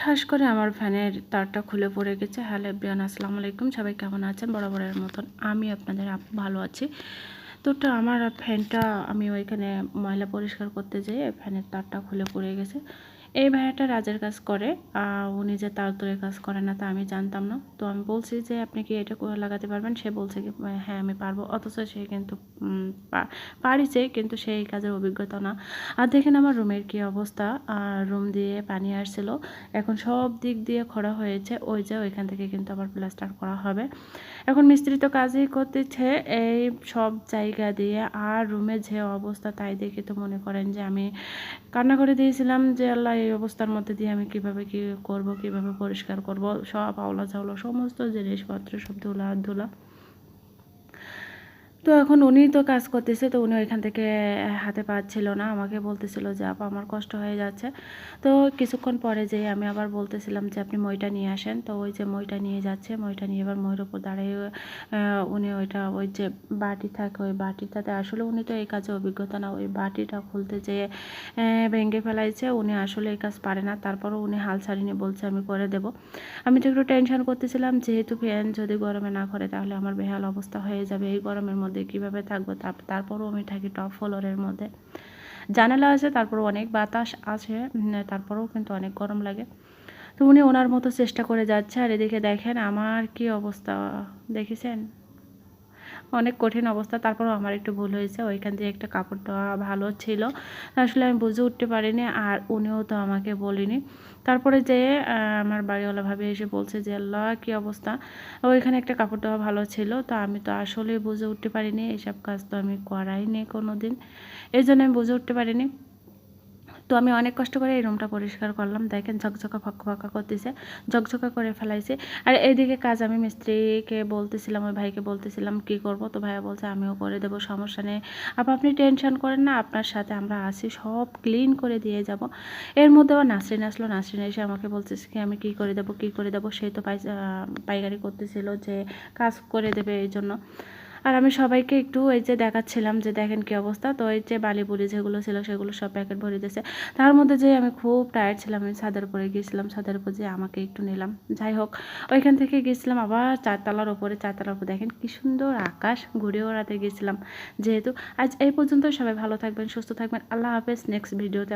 ঠাস করে আমার ফ্যানের তারটা খুলে পড়ে গেছে। হ্যালো এভরিওয়ান, আসসালামু আলাইকুম। সবাই কেমন আছেন? বরাবরের মতন আমি আপনাদের ভালো আছি। তো আমার ফ্যানটা আমি ওইখানে ময়লা পরিষ্কার করতে যেয়ে ফ্যানের তারটা খুলে পড়ে গেছে। এই ভাইয়াটা রাজের কাজ করে উনি যে তার তোরে কাজ করে না তা আমি জানতাম না। তো আমি বলছি যে, আপনি কি এটা লাগাতে পারবেন? সে বলছে কি হ্যাঁ আমি পারব। অথচ সে কিন্তু পারিছে, কিন্তু সেই কাজের অভিজ্ঞতা না। আর দেখেন আমার রুমের কি অবস্থা। রুম দিয়ে পানি আসছিল। এখন সব দিক দিয়ে খরা হয়েছে। ওই যে ওইখান থেকে কিন্তু আবার প্লাস্টার করা হবে। এখন মিস্ত্রি তো কাজই করতেছে। এই সব জায়গা দিয়ে আর রুমের যে অবস্থা তাই দেখে তো মনে করেন যে, আমি কান্না করে দিয়েছিলাম যে, আল্লাহ এই অবস্থার মধ্যে দিয়ে আমি কীভাবে কি করব, কীভাবে পরিষ্কার করব, সব আওলা চাওলা সমস্ত জিনিসপত্র, সব ধুলা ধুলা তো এখন উনি তো কাজ করতেছে, তো উনি ওইখান থেকে হাতে পাচ্ছিল না। আমাকে বলতেছিল যে, আপা, আমার কষ্ট হয়ে যাচ্ছে। তো কিছুক্ষণ পরে যে আমি আবার বলতেছিলাম যে, আপনি মইটা নিয়ে আসেন। তো ওই যে মইটা নিয়ে যাচ্ছে, মইটা নিয়ে এবার মইয়ের উপর দাঁড়িয়ে উনি ওইটা, ওই যে বাটি থাকে, ওই বাটিটাতে আসলে উনি তো এই কাজে অভিজ্ঞতা না, ওই বাটিটা খুলতে যেয়ে ভেঙে ফেলাইছে। উনি আসলে এই কাজ পারে না। তারপরও উনি হাল ছাড়িনি, বলছে আমি করে দেব। আমি তো একটু টেনশন করতেছিলাম, যেহেতু ফ্যান যদি গরমে না করে, তাহলে আমার বেহাল অবস্থা হয়ে যাবে। এই গরমের মধ্যে কীভাবে থাকব তারপরও আমি থাকি টপ ফ্লোরের মধ্যে। জানালা আছে তারপর অনেক বাতাস আছে তারপরেও কিন্তু অনেক গরম লাগে। তো উনি ওনার মতো চেষ্টা করে যাচ্ছে, আর এদিকে দেখেন আমার কি অবস্থা, দেখেছেন? অনেক কঠিন অবস্থা, তারপরও আমার একটু ভুল হয়েছে। ওইখান দিয়ে একটা কাপড় দেওয়া ভালো ছিল। আসলে আমি বুঝে উঠতে পারিনি, আর উনিও তো আমাকে বলিনি। তারপরে যে আমার বাড়িওয়ালা ভাবে এসে বলছে যে, আল্লাহ, কী অবস্থা? ওইখানে একটা কাপড় দেওয়া ভালো ছিল, তো আমি তো আসলে বুঝে উঠতে পারিনি। এইসব কাজ তো আমি করাইনি কোনো দিন এই জন্য আমি বুঝে উঠতে পারিনি। তো আমি অনেক কষ্ট করে এই রুমটা পরিষ্কার করলাম। দেখেন ঝকঝকা, ফাঁকা ফাঁকা করতেছে, ঝকঝকা করে ফেলাইছে। আর এইদিকে কাজ আমি মিস্ত্রিকে বলতেছিলাম, ওই ভাইকে বলতেছিলাম, কি করব? তো ভাইয়া বলছে, আমিও করে দেবো, সমস্যা নেই। আপা, আপনি টেনশন করেন না, আপনার সাথে আমরা আসি সব ক্লিন করে দিয়ে যাব। এর মধ্যেও নাসরিন আসলো, নাসরিন এসে আমাকে বলতেছে কি আমি কি করে দেবো, কি করে দেবো? সেই তো পাই পাইকারি করতেছিল যে কাজ করে দেবে এই জন্য। আর আমি সবাইকে একটু এই যে দেখাচ্ছিলাম যে দেখেন কি অবস্থা। তো এই যে বালি বুড়ি যেগুলো ছিল, সেগুলো সব প্যাকেট ভরে দিয়েছে। তার মধ্যে যে আমি খুব টায়ার্ড ছিলাম, আমি ছাদের উপরে গিয়েছিলাম, ছাদের উপর যে আমাকে একটু নিলাম। যাই হোক, ওইখান থেকে গিয়েছিলাম আবার চারতলার ওপরে চারতলার উপর দেখেন কি সুন্দর আকাশ, ঘুরে ওড়াতে গিয়েছিলাম। যেহেতু আজ এই পর্যন্ত সবাই ভালো থাকবেন, সুস্থ থাকবেন। আল্লাহ হাফেজ নেক্সট ভিডিওতে